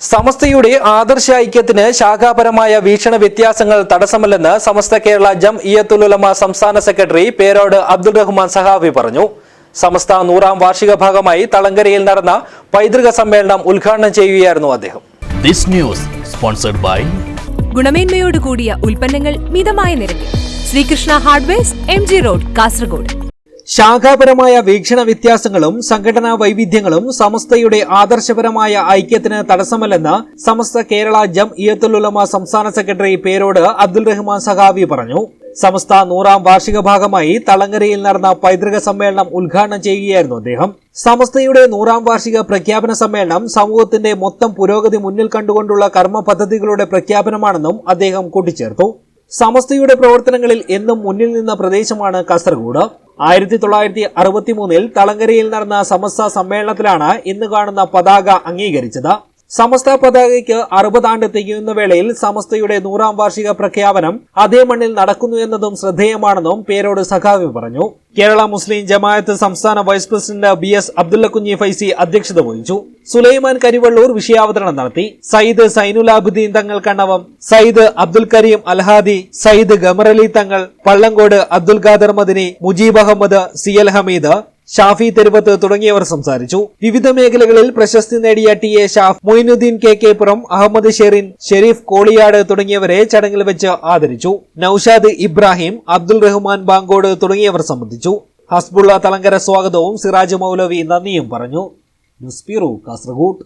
സമസ്തയുടെ ആദർശ ഐക്യത്തിന് ശാഖാപരമായ വീക്ഷണ വ്യത്യാസങ്ങൾ തടസ്സമല്ലെന്ന് സമസ്ത കേരള ജം ഇയത്തുലുലമ സംസ്ഥാന സെക്രട്ടറി പേരോട് അബ്ദുൾ റഹ്മാൻ സഹാബി പറഞ്ഞു. സമസ്ത നൂറാം വാർഷിക ഭാഗമായി തളങ്കരയിൽ നടന്ന പൈതൃക സമ്മേളനം ഉദ്ഘാടനം ചെയ്യുകയായിരുന്നു അദ്ദേഹം. This news sponsored by ഗുണമേന്മയോട് കൂടിയ ഉൽപ്പന്നങ്ങൾ മിതമായ നിരക്കിൽ. Sreekrishna hardware M G road Kasaragod. ശാഖാപരമായ വീക്ഷണ വ്യത്യാസങ്ങളും സംഘടനാ വൈവിധ്യങ്ങളും സമസ്തയുടെ ആദർശപരമായ ഐക്യത്തിന് തടസ്സമല്ലെന്ന് സമസ്ത കേരള ജം ഇയത്തുലുലമ സംസ്ഥാന സെക്രട്ടറി പേരോട് അബ്ദുൾ റഹ്മാൻ സഹാബി പറഞ്ഞു. സമസ്ത നൂറാം വാർഷിക ഭാഗമായി തളങ്ങരയിൽ നടന്ന പൈതൃക സമ്മേളനം ഉദ്ഘാടനം ചെയ്യുകയായിരുന്നു അദ്ദേഹം. സമസ്തയുടെ നൂറാം വാർഷിക പ്രഖ്യാപന സമ്മേളനം സമൂഹത്തിന്റെ മൊത്തം പുരോഗതി മുന്നിൽ കണ്ടുകൊണ്ടുള്ള കർമ്മ പദ്ധതികളുടെ പ്രഖ്യാപനമാണെന്നും അദ്ദേഹം കൂട്ടിച്ചേർത്തു. സമസ്തയുടെ പ്രവർത്തനങ്ങളിൽ എന്നും മുന്നിൽ നിന്ന പ്രദേശമാണ് കാസർഗോഡ്. ആയിരത്തി തൊള്ളായിരത്തി അറുപത്തി മൂന്നിൽ തളങ്കരയിൽ നടന്ന സമസ്ത സമ്മേളനത്തിലാണ് ഇന്ന് കാണുന്ന പതാക അംഗീകരിച്ചത്. സമസ്ത പതാകയ്ക്ക് അറുപതാണ്ട് തികയുന്ന വേളയിൽ സമസ്തയുടെ നൂറാം വാർഷിക പ്രഖ്യാപനം അതേ മണ്ണിൽ നടക്കുന്നു എന്നതും ശ്രദ്ധേയമാണെന്നും പേരോട് സഖാവി പറഞ്ഞു. കേരള മുസ്ലിം ജമായത്ത് സംസ്ഥാന vice president B S Abdullakunhi Faizy അധ്യക്ഷത വഹിച്ചു. സുലൈമാൻ കരിവള്ളൂർ വിഷയാവതരണം നടത്തി. സയ്യിദ് സൈനുലാബുദ്ദീൻ തങ്ങൾ കണ്ണവം സയ്യിദ് അബ്ദുൽ കരീം അൽഹാദി സയ്യിദ് ഗമറലി തങ്ങൾ പള്ളങ്കോട് അബ്ദുൽ ഖാദർ മദിനി മുജീബ് അഹമ്മദ് സി എൽ ഹമീദ് ഷാഫി തെരുവത്ത് തുടങ്ങിയവർ സംസാരിച്ചു. വിവിധ മേഖലകളിൽ പ്രശസ്തി നേടിയ T A Shaf Moinuddeen K K Puram Ahmed Sherin Sharif Koliyad തുടങ്ങിയവരെ ചടങ്ങിൽ വെച്ച് ആദരിച്ചു. നൌഷാദ് ഇബ്രാഹിം അബ്ദുൾ റഹ്മാൻ ബാങ്കോട് തുടങ്ങിയവർ സംബന്ധിച്ചു. ഹസ്ബുള്ള തലങ്കര സ്വാഗതവും സിറാജ് മൗലവി നന്ദിയും പറഞ്ഞു. News bureau Kasaragod.